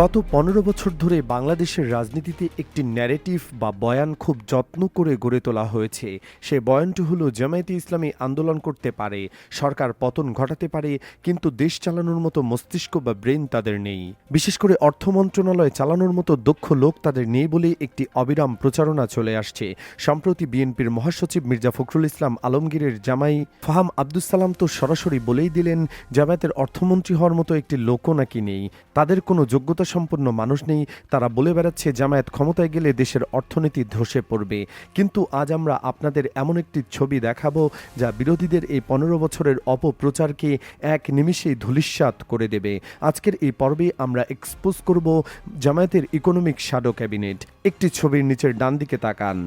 গত পনেরো বছর ধরে বাংলাদেশের রাজনীতিতে একটি ন্যারেটিভ বা বয়ান খুব যত্ন করে গড়ে তোলা হয়েছে। সে বয়ানটি হলো, জামায়াতে ইসলামী আন্দোলন করতে পারে, সরকার পতন ঘটাতে পারে, কিন্তু দেশ চালানোর মতো মস্তিষ্ক বা ব্রেন তাদের নেই। বিশেষ করে অর্থ মন্ত্রণালয় চালানোর মতো দক্ষ লোক তাদের নেই বলে একটি অবিরাম প্রচারণা চলে আসছে। সম্প্রতি বিএনপির মহাসচিব মির্জা ফখরুল ইসলাম আলমগীরের জামাই ফাহাম আব্দুস সালাম তো সরাসরি বলেই দিলেন, জামায়াতের অর্থমন্ত্রী হওয়ার মতো একটি লোকও নাকি নেই। তাদের কোনো যোগ্যতা সম্পন্ন মানুষ নেই, তারা বলে বেড়াচ্ছে জামায়াত ক্ষমতায় গেলে দেশের অর্থনীতি ধসে পড়বে। কিন্তু আজ আমরা আপনাদের এমন একটি ছবি দেখাবো যা বিরোধীদের এই পনেরো বছরের অপপ্রচারকে এক নিমিষেই ধূলিস্যাৎ করে দেবে। আজকের এই পর্বে আমরা এক্সপোজ করব জামায়াতের ইকোনমিক শ্যাডো ক্যাবিনেট একটি ছবির নিচের ডান দিকে তাকান।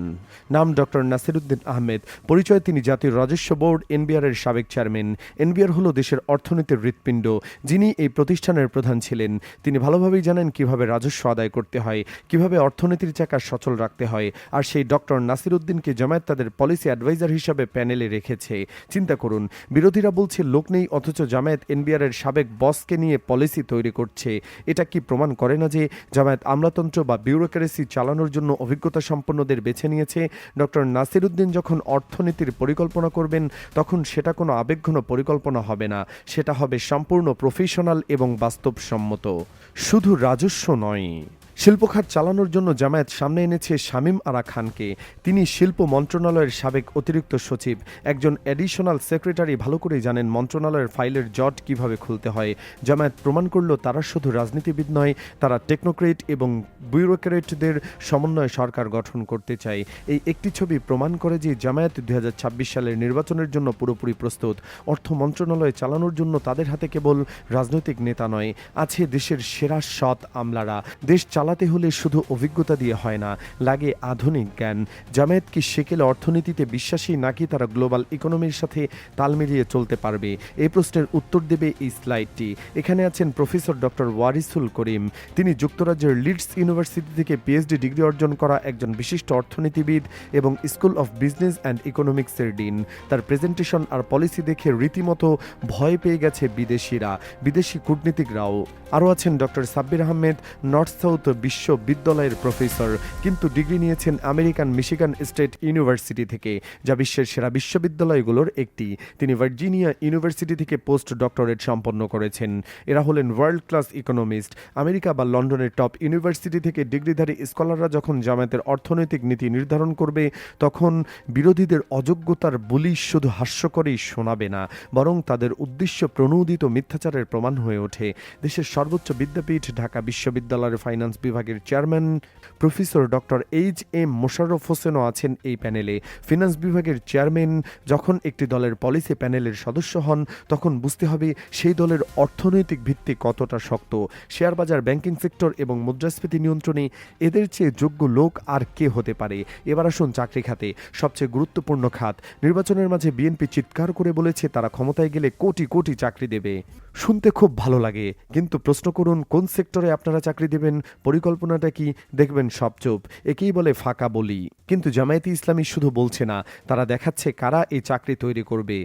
নাম ডক্টর নাসিরুদ্দিন আহমেদ। পরিচয় তিনি জাতীয় রাজস্ব বোর্ড, এনবিআর এর সাবেক চেয়ারম্যান। এনবিআর হলো দেশের অর্থনীতির হৃৎপিণ্ড। যিনি এই প্রতিষ্ঠানের প্রধান ছিলেন। তিনি ভালোভাবেই জানেন কীভাবে রাজস্ব আদায় করতে হয়, কীভাবে অর্থনীতির চাকা সচল রাখতে হয়, আর সেই ডক্টর নাসিরুদ্দিনকে জামায়াত তাদের পলিসি অ্যাডভাইজার হিসাবে প্যানেলে রেখেছে। চিন্তা করুন, বিরোধীরা বলছে লোক নেই, অথচ জামায়াত এনবিআর এর সাবেক বসকে নিয়ে পলিসি তৈরি করছে। এটা কি প্রমাণ করে না যে জামায়াত আমলাতন্ত্র বা বিউরোক্রেসি চালানোর জন্য অভিজ্ঞতা সম্পন্নদের বেছে নিয়েছে? ডক্টর নাসিরুদ্দিন যখন অর্থনীতির পরিকল্পনা করবেন, তখন সেটা কোনো আবেগঘন পরিকল্পনা হবে না। সেটা হবে সম্পূর্ণ প্রফেশনাল এবং বাস্তবসম্মত। শুধু রাজস্ব নয় শিল্পখাত চালানোর জন্য জামায়াত সামনে এনেছে শামীম আরা খানকে। তিনি শিল্প মন্ত্রণালয়ের সাবেক অতিরিক্ত সচিব। একজন অ্যাডিশনাল সেক্রেটারি ভালো করেই জানেন মন্ত্রণালয়ের ফাইলের জট কীভাবে খুলতে হয়। জামায়াত প্রমাণ করল, তারা শুধু রাজনীতিবিদ নয়, তারা টেকনোক্রেট এবং ব্যুরোক্রেটদের সমন্বয়ে সরকার গঠন করতে চায়। এই একটি ছবি প্রমাণ করে যে জামায়াত দু হাজার ছাব্বিশ সালের নির্বাচনের জন্য পুরোপুরি প্রস্তুত। অর্থ মন্ত্রণালয় চালানোর জন্য তাদের হাতে কেবল রাজনৈতিক নেতা নয়, আছে দেশের সেরা সৎ আমলারা। দেশ চালাতে হলে শুধু অভিজ্ঞতা দিয়ে হয় না, লাগে আধুনিক জ্ঞান। জামায়াত কি সেকেল অর্থনীতিতে বিশ্বাসী নাকি তারা গ্লোবাল ইকোনমির সাথে তাল মিলিয়ে চলতে পারবে? এই প্রশ্নের উত্তর দেবে এই স্লাইডটি। এখানে আছেন প্রফেসর ডক্টর ওয়ারিসুল করিম। তিনি যুক্তরাজ্যের লিডস ইউনিভার্সিটি থেকে পিএইচডি ডিগ্রি অর্জন করা একজন বিশিষ্ট অর্থনীতিবিদ এবং স্কুল অফ বিজনেস অ্যান্ড ইকোনমিক্সের ডিন। তার প্রেজেন্টেশন আর পলিসি দেখে রীতিমতো ভয় পেয়ে গেছে বিদেশিরা, বিদেশি কূটনীতিকরাও। আরও আছেন doctor Sabbir Ahmed, north south বিশ্ববিদ্যালয়ের প্রফেসর, কিন্তু ডিগ্রি নিয়েছেন আমেরিকান মিশিগান স্টেট ইউনিভার্সিটি থেকে, যা বিশ্বের সেরা বিশ্ববিদ্যালয়গুলোর একটি। তিনি ভার্জিনিয়া ইউনিভার্সিটি থেকে পোস্ট ডক্টরেট সম্পন্ন করেছেন। এরা হলেন ওয়ার্ল্ড ক্লাস ইকোনমিস্ট। আমেরিকা বা লন্ডনের টপ ইউনিভার্সিটি থেকে ডিগ্রিধারী স্কলাররা যখন জামায়াতের অর্থনৈতিক নীতি নির্ধারণ করবে, তখন বিরোধীদের অযোগ্যতার বুলি শুধু হাস্যকরেই শোনাবে না, বরং তাদের উদ্দেশ্য প্রণোদিত মিথ্যাচারের প্রমাণ হয়ে ওঠে। দেশের সর্বোচ্চ বিদ্যাপীঠ, ঢাকা বিশ্ববিদ্যালয়ের ফাইন্যান্স বিভাগের chairman professor doctor H M Mosharraf হোসেনও আছেন এই প্যানেলে। ফিনান্স বিভাগের চেয়ারম্যান যখন একটি দলের পলিসি প্যানেলের সদস্য হন, তখন বুঝতে হবে সেই দলের অর্থনৈতিক ভিত্তি কতটা শক্ত। শেয়ার বাজার, ব্যাংকিং সেক্টর এবং মুদ্রাস্ফীতি নিয়ন্ত্রণে এদের চেয়ে যোগ্য লোক আর কে হতে পারে? এবার আসুন চাকরি খাতে। সবচেয়ে গুরুত্বপূর্ণ খাত। নির্বাচনের মাঝে বিএনপি চিৎকার করে বলেছে, তারা ক্ষমতায় গেলে কোটি কোটি চাকরি দেবে। শুনতে খুব ভালো লাগে। কিন্তু প্রশ্ন করুন, কোন সেক্টরে আপনারা চাকরি দেবেন? পরিকল্পনাটা কি দেখবেন সব চুপ? একেই বলে ফাঁকা বলি। কিন্তু জামায়াতি ইসলামী শুধু বলছে না, তারা দেখাচ্ছে কারা এই চাকরি তৈরি করবে।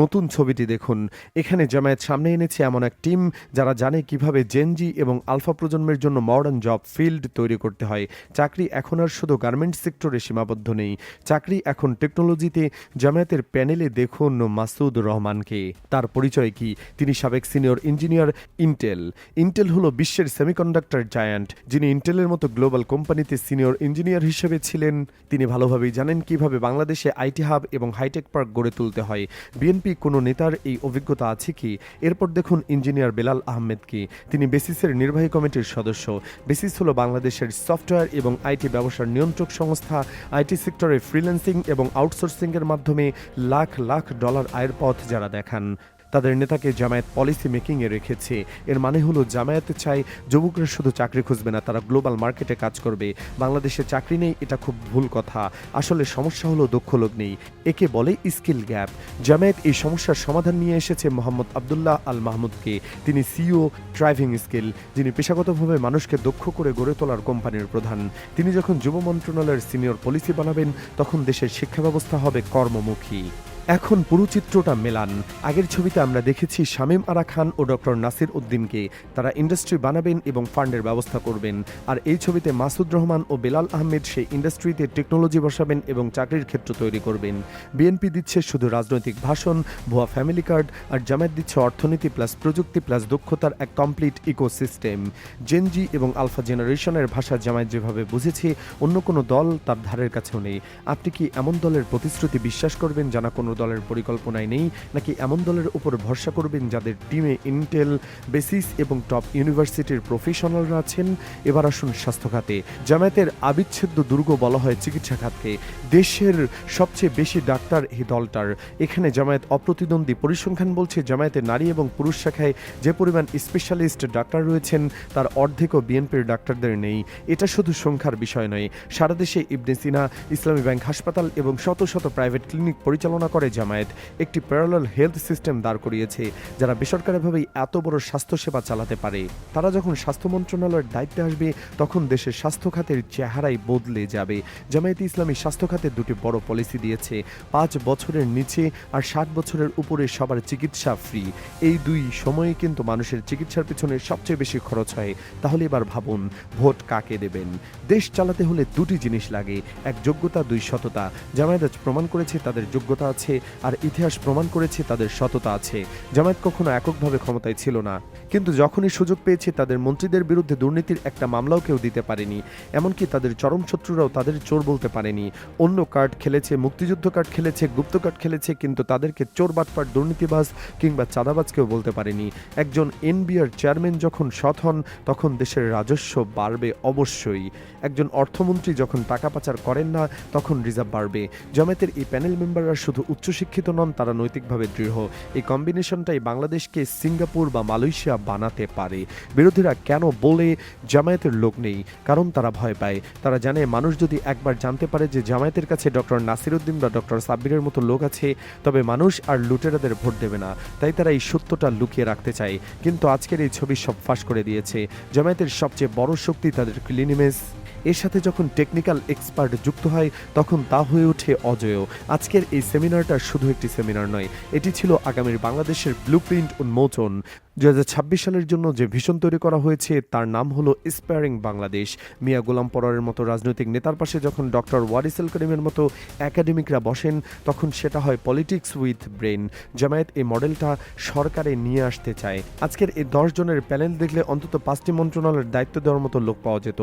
নতুন ছবিটি দেখুন। এখানে জামায়াত সামনে এনেছে এমন এক টিম যারা জানে কীভাবে জেনজি এবং আলফা প্রজন্মের জন্য মডার্ন জব ফিল্ড তৈরি করতে হয়। চাকরি এখন আর শুধু গার্মেন্টস সেক্টরে সীমাবদ্ধ নেই। চাকরি এখন টেকনোলজিতে জামায়াতের প্যানেলে দেখুন মাসুদ রহমানকে। তার পরিচয় কি? তিনি সাবেক সিনিয়র ইঞ্জিনিয়ার ইন্টেল ইন্টেল হলো বিশ্বের সেমিকন্ডাক্টর জায়ান্ট যিনি ইন্টেলের মতো গ্লোবাল কোম্পানিতে সিনিয়র ইঞ্জিনিয়ার হিসেবে ছিলেন, তিনি ভালোভাবেই জানেন কীভাবে বাংলাদেশে আইটি হাব এবং হাইটেক পার্ক গড়ে তুলতে হয়। বিএনপি কোনো নেতার এই অভিজ্ঞতা আছে কি? এরপর দেখুন ইঞ্জিনিয়ার বেলাল আহমেদকে তিনি বেসিসের নির্বাহী কমিটির সদস্য। বেসিস হলো বাংলাদেশের সফটওয়্যার এবং আইটি ব্যবসার নিয়ন্ত্রক সংস্থা। আইটি সেক্টরে ফ্রিল্যান্সিং এবং আউটসোর্সিংয়ের মাধ্যমে লাখ লাখ ডলার আয়ের পথ যারা দেখান। তাদের নেতাকে জামায়াত পলিসি মেকিংয়ে রেখেছে। এর মানে হলো জামায়াত চায় যুবকরা শুধু চাকরি খুঁজবে না, তারা গ্লোবাল মার্কেটে কাজ করবে। বাংলাদেশে চাকরি নেই, এটা খুব ভুল কথা। আসলে সমস্যা হলো দক্ষ লোক নেই, একে বলে স্কিল গ্যাপ। জামায়াত এই সমস্যার সমাধান নিয়ে এসেছে মোহাম্মদ আবদুল্লাহ আল মাহমুদকে তিনি সিও ড্রাইভিং স্কিল, যিনি পেশাগতভাবে মানুষকে দক্ষ করে গড়ে তোলার কোম্পানির প্রধান। তিনি যখন যুব মন্ত্রণালয়ের সিনিয়র পলিসি বানাবেন, তখন দেশের শিক্ষা ব্যবস্থা হবে কর্মমুখী। এখন পুরো চিত্রটা মেলান। আগের ছবিতে আমরা দেখেছি শামীম আরা খান ও ডক্টর নাসির উদ্দিনকে। তারা ইন্ডাস্ট্রি বানাবেন এবং ফান্ডের ব্যবস্থা করবেন। আর এই ছবিতে মাসুদ রহমান ও বেলাল আহমেদ সেই ইন্ডাস্ট্রিতে টেকনোলজি বসাবেন এবং চাকরির ক্ষেত্র তৈরি করবেন। বিএনপি দিচ্ছে শুধু রাজনৈতিক ভাষণ, ভুয়া ফ্যামিলি কার্ড, আর জামায়াত দিচ্ছে অর্থনীতি প্লাস প্রযুক্তি প্লাস দক্ষতার এক কমপ্লিট ইকোসিস্টেম। জেনজি এবং আলফা জেনারেশনের ভাষা জামায়াত যেভাবে বুঝেছে, অন্য কোনো দল তার ধারের কাছেও নেই। আপনি কি এমন দলের প্রতিশ্রুতি বিশ্বাস করবেন জানা কোনো দলের পরিকল্পনায় নেই, নাকি এমন দলের উপর ভরসা করবেন যাদের টিমে ইন্টেল বেসিস এবং টপ ইউনিভার্সিটির প্রফেশনালরা আছেন? এবার আসুন স্বাস্থ্য খাতে জামায়াতের আবিচ্ছেদ্য দুর্গ বলা হয় চিকিৎসা খাতকে দেশের সবচেয়ে বেশি ডাক্তার এই দলটার। এখানে জামায়াত অপ্রতিদ্বন্দ্বী পরিসংখ্যান বলছে, জামায়াতের নারী এবং পুরুষ শাখায় যে পরিমাণ স্পেশালিস্ট ডাক্তার রয়েছেন, তার অর্ধেকও বিএনপির ডাক্তারদের নেই। এটা শুধু সংখ্যার বিষয় নয়। সারা দেশে ইবনে সিনা, ইসলামী ব্যাংক হাসপাতাল এবং শত শত প্রাইভেট ক্লিনিক পরিচালনা করে জামায়াত একটি প্যারালাল হেলথ সিস্টেম দাঁড় করিয়েছে, যারা বেসরকারিভাবেই এত বড় স্বাস্থ্যসেবা চালাতে পারে। তারা যখন স্বাস্থ্য মন্ত্রণালয়ের দায়িত্বে আসবে, তখন দেশের স্বাস্থ্য খাতের চেহারাই বদলে যাবে। জামায়াতে ইসলামী স্বাস্থ্য খাতের দুটি বড় পলিসি দিয়েছে, পাঁচ বছরের নিচে আর ষাট বছরের উপরে সবার চিকিৎসা ফ্রি এই দুই সময়ে কিন্তু মানুষের চিকিৎসার পিছনে সবচেয়ে বেশি খরচ হয়। তাহলে এবার ভাবুন, ভোট কাকে দেবেন? দেশ চালাতে হলে দুটি জিনিস লাগে, এক যোগ্যতা, দুই সততা। জামায়াত প্রমাণ করেছে তাদের যোগ্যতা আছে আর ইতিহাস প্রমাণ করেছে তাদের সততা আছে। জামায়াত কখনো এককভাবে ক্ষমতায় ছিল না। কিন্তু যখনই সুযোগ পেয়েছে, তাদের মন্ত্রীদের বিরুদ্ধে দুর্নীতির একটা মামলাও কেউ দিতে পারেনি। এমনকি তাদের চরম শত্রুরাও তাদের চোর বলতে পারেনি। অন্য কার্ড খেলেছে, মুক্তিযুদ্ধ কার্ড খেলেছে, গুপ্ত কার্ড খেলেছে, কিন্তু তাদেরকে চোর, বাটপাট, দুর্নীতিবাজ কিংবা চাঁদাবাজ কেউ বলতে পারেনি। একজন এনবিআর চেয়ারম্যান যখন সৎ হন, তখন দেশের রাজস্ব বাড়বে অবশ্যই। একজন অর্থমন্ত্রী যখন টাকা পাচার করেন না, তখন রিজার্ভ বাড়বে। জামায়াতের এই প্যানেল মেম্বাররা শুধু উচ্চশিক্ষিত নন, তারা নৈতিকভাবে দৃঢ়। এই কম্বিনেশনটাই বাংলাদেশকে সিঙ্গাপুর বা মালয়েশিয়া বানাতে পারে। বিরোধীরা কেন বলে, জামায়াতের লোক নেই, কারণ তারা ভয় পায়। তারা জানে মানুষ যদি একবার জানতে পারে যে জামায়াতের কাছে ডক্টর নাসিরুদ্দিন বা ডক্টর সাব্বিরের মতো লোক আছে, তবে মানুষ আর লুটেরাদের ভোট দেবে না। তাই তারা এই সত্যটা লুকিয়ে রাখতে চায়। কিন্তু আজকের এই ছবি সব ফাঁস করে দিয়েছে। জামায়াতের সবচেয়ে বড় শক্তি তাদের ক্লিন ইমেজ এর সাথে যখন টেকনিক্যাল এক্সপার্ট যুক্ত হয়, তখন তা হয়ে ওঠে অজয়। আজকের এই সেমিনারটা শুধু একটি সেমিনার নয়, এটি ছিল আগামীর বাংলাদেশের ব্লু প্রিন্ট উন্মোচন। দু হাজার ছাব্বিশ সালের জন্য যে ভিশন তৈরি করা হয়েছে, তার নাম হলো ইন্সপায়ারিং বাংলাদেশ মিয়া গোলাম পরারের মতো রাজনৈতিক নেতার পাশে যখন ডক্টর ওয়ারিসেল করিমের মতো একাডেমিকরা বসেন, তখন সেটা হয় পলিটিক্স উইথ ব্রেন জামায়াত এই মডেলটা সরকারে নিয়ে আসতে চায়। আজকের এই দশ জনের প্যানেল দেখলে অন্তত পাঁচটি মন্ত্রণালয়ের দায়িত্ব দেওয়ার মতো লোক পাওয়া যেত।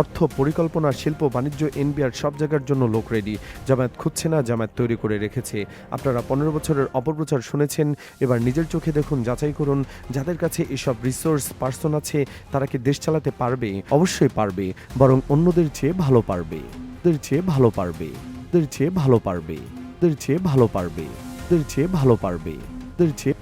অর্থ, পরিকল্পনা, শিল্প, বাণিজ্য, এনবিআর সব জায়গার জন্য লোক রেডি জামায়াত খুঁজছে না, জামায়াত তৈরি করে রেখেছে। আপনারা পনেরো বছরের অপপ্রচার শুনেছেন, এবার নিজের চোখে দেখুন, যাচাই করুন যাদের কাছে এসব রিসোর্স পার্সন আছে, তারা কি দেশ চালাতে পারবে? অবশ্যই পারবে। বরং অন্যদের চেয়ে ভালো পারবে। ওদের চেয়ে ভালো পারবে। ওদের চেয়ে ভালো পারবে। ওদের চেয়ে ভালো পারবে। ওদের চেয়ে ভালো পারবে। ওদের চেয়ে